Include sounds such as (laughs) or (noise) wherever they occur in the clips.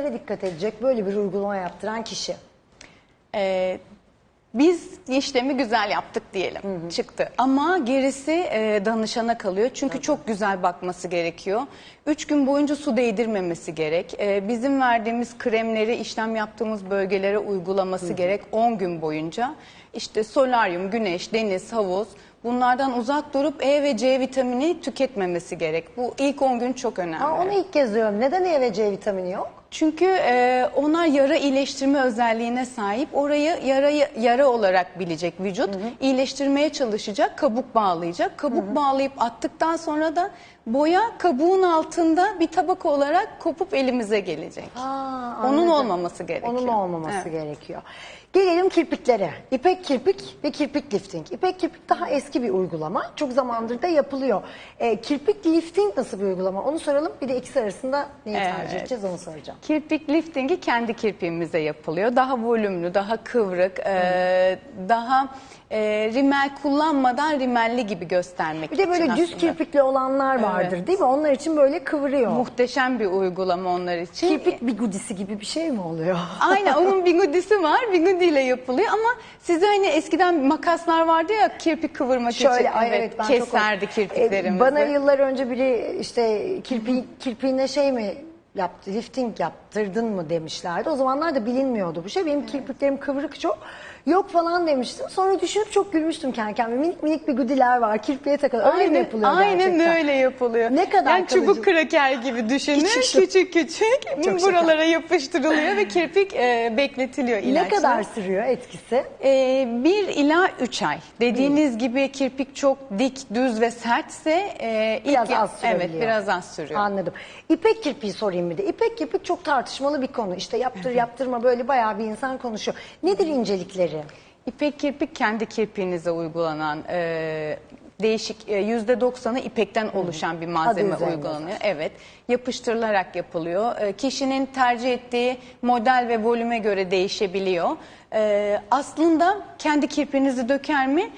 Nelere dikkat edecek böyle bir uygulama yaptıran kişi? Ee, biz işlemi güzel yaptık diyelim çıktı ama gerisi e, danışana kalıyor çünkü çok güzel bakması gerekiyor. Üç gün boyunca su değdirmemesi gerek. Ee, bizim verdiğimiz kremleri işlem yaptığımız bölgelere uygulaması gerek 10 gün boyunca. İşte solaryum, güneş, deniz, havuz bunlardan uzak durup E ve C vitamini tüketmemesi gerek. Bu ilk 10 gün çok önemli. Ha, onu ilk kez duyuyorum. Neden E ve C vitamini yok? Çünkü e, onlar yara iyileştirme özelliğine sahip. Orayı yarayı yara olarak bilecek vücut. iyileştirmeye çalışacak, kabuk bağlayacak. Kabuk bağlayıp attıktan sonra da boya kabuğun altında bir tabaka olarak kopup elimize gelecek. Ha, Onun olmaması gerekiyor. Onun olmaması Evet. gerekiyor. Gelelim kirpiklere. İpek kirpik ve kirpik lifting. İpek kirpik daha eski bir uygulama. Çok zamandır da yapılıyor. Ee, kirpik lifting nasıl bir uygulama? Onu soralım. Bir de ikisi arasında neyi tercih Evet. edeceğiz onu soracağım. Kirpik liftingi kendi kirpiğimize yapılıyor. Daha volümlü, daha kıvrık, e, daha e, rimel kullanmadan rimelli gibi göstermek Bir de böyle için düz aslında. kirpikli olanlar vardır Evet. değil mi? Onlar için böyle kıvırıyor. Muhteşem bir uygulama onlar için. Kirpik bigudisi gibi bir şey mi oluyor? Aynen onun bigudisi var. Bigudiyle yapılıyor ama size hani eskiden makaslar vardı ya kirpik kıvırmak Şöyle için. ay evet, ben keserdi çok kirpiklerimizi. E, Bana yıllar önce biri işte kirpi, kirpiğine şey mi yaptı, lifting yaptırdın mı demişlerdi. O zamanlar da bilinmiyordu bu şey. Benim kirpiklerim kıvrık çok. Yok falan demiştim. Sonra düşünüp çok gülmüştüm kendi kendime. Minik minik bir gudiler var. Kirpiğe takılıyor. Öyle mi Aynen, yapılıyor aynen gerçekten? öyle yapılıyor. Ne kadar yani çubuk kalıcı? kraker gibi düşünün. Küçük. Küçük küçük, Çok buralara yapıştırılıyor ve kirpik e, bekletiliyor Ne ilaçla. kadar sürüyor etkisi? Ee, bir ila üç ay. Dediğiniz gibi kirpik çok dik, düz ve sertse e, ilk Biraz az sürebiliyor. Evet, biraz az sürüyor. Anladım. İpek kirpiği sorayım bir de. İpek kirpik çok tartışmalı bir konu. İşte yaptır yaptırma böyle bayağı bir insan konuşuyor. Nedir incelikleri? İpek kirpik kendi kirpiğinize uygulanan e, değişik e, yüzde doksanı ipekten oluşan bir malzeme uygulanıyor. Evet, yapıştırılarak yapılıyor. E, kişinin tercih ettiği model ve volüme göre değişebiliyor. E, aslında kendi kirpiğinizi döker mi?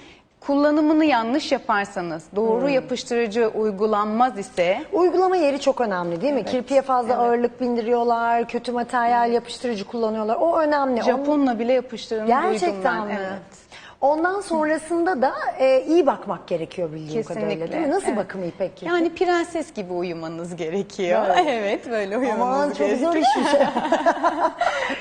Kullanımını yanlış yaparsanız, doğru yapıştırıcı uygulanmaz ise Uygulama yeri çok önemli değil mi? Kirpiğe fazla ağırlık bindiriyorlar, kötü materyal yapıştırıcı kullanıyorlar. O önemli. Onun- Japonla bile yapıştırın Gerçekten mi? Ondan sonrasında da e, iyi bakmak gerekiyor bildiğim kadarıyla değil mi? Nasıl Evet. bakımı İpek kirpik? Yani prenses gibi uyumanız gerekiyor. Evet, (laughs) böyle uyumanız Aman çok gerekiyor. zor iş bir şey.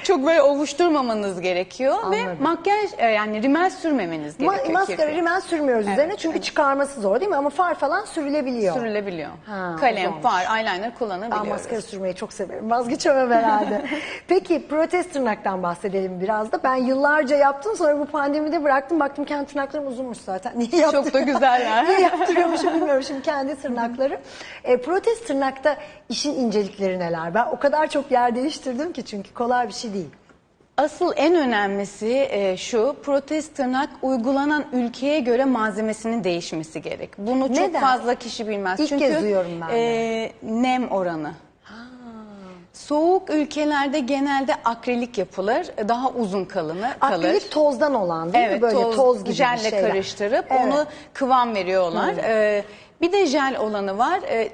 Çok böyle ovuşturmamanız gerekiyor ve Anladım. makyaj e, yani rimel sürmemeniz Ma- gerekiyor. maskara kirpiğe. rimel sürmüyoruz üzerine çünkü çıkarması zor değil mi? Ama far falan sürülebiliyor. Sürülebiliyor. Ha, Kalem, far, eyeliner Ben kullanabiliyoruz. maskara sürmeyi çok severim. Vazgeçemem herhalde. (laughs) Peki protez tırnaktan bahsedelim biraz da. Ben yıllarca yaptım sonra bu pandemide bıraktım. Baktım kendi tırnaklarım uzunmuş zaten. (laughs) Niye yaptım? Çok da güzeller. (laughs) Niye yaptırıyormuşum bilmiyorum şimdi kendi tırnaklarım. E, protez tırnakta işin incelikleri neler? Ben o kadar çok yer değiştirdim ki çünkü kolay bir şey. Asıl en önemlisi e, şu, protez tırnak uygulanan ülkeye göre malzemesinin değişmesi gerek. Bunu çok Neden? fazla kişi bilmez. İlk Çünkü kez duyuyorum ben e, nem oranı. Soğuk ülkelerde genelde akrilik yapılır, daha uzun kalını kalır. Akrilik tozdan olan değil mi? Evet, Böyle toz, toz, gibi bir şeyler. karıştırıp Evet. onu kıvam veriyorlar. Ee, bir de jel olanı var. Ee,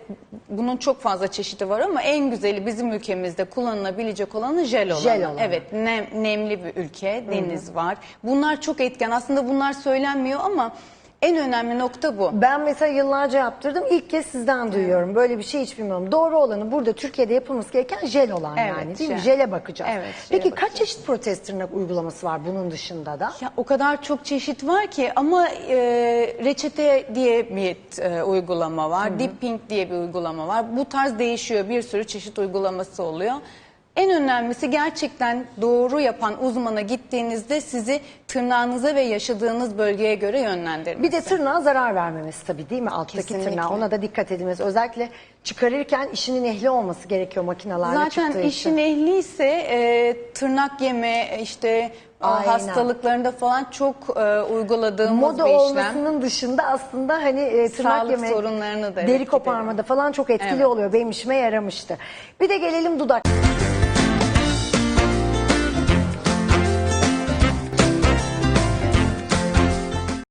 bunun çok fazla çeşidi var ama en güzeli bizim ülkemizde kullanılabilecek olanı jel olanı. Jel olanı. Evet, nem, nemli bir ülke, deniz var. Bunlar çok etken. Aslında bunlar söylenmiyor ama en önemli nokta bu. Ben mesela yıllarca yaptırdım. İlk kez sizden duyuyorum. Böyle bir şey hiç bilmiyorum. Doğru olanı burada Türkiye'de yapılması gereken jel olan Evet, yani değil mi? jel. Jele bakacağız. Evet, jele Peki kaç bakacağız. çeşit protez tırnak uygulaması var bunun dışında da? Ya o kadar çok çeşit var ki ama e, reçete diye bir e, uygulama var, dipping diye bir uygulama var. Bu tarz değişiyor. Bir sürü çeşit uygulaması oluyor. En önemlisi gerçekten doğru yapan uzmana gittiğinizde sizi tırnağınıza ve yaşadığınız bölgeye göre yönlendirmesi. Bir de tırnağa zarar vermemesi tabii değil mi? Alttaki Kesinlikle. tırnağa ona da dikkat edilmesi. Özellikle çıkarırken işinin ehli olması gerekiyor makinelerle Zaten çıktığı işin için. ehli ise e, tırnak yeme işte a, Aynen. hastalıklarında falan çok e, uyguladığımız Moda bir işlem. olmasının dışında aslında hani e, tırnak Sağlık yeme, sorunlarını da deri evet, koparmada falan çok etkili Evet. oluyor. Benim işime yaramıştı. Bir de gelelim dudak.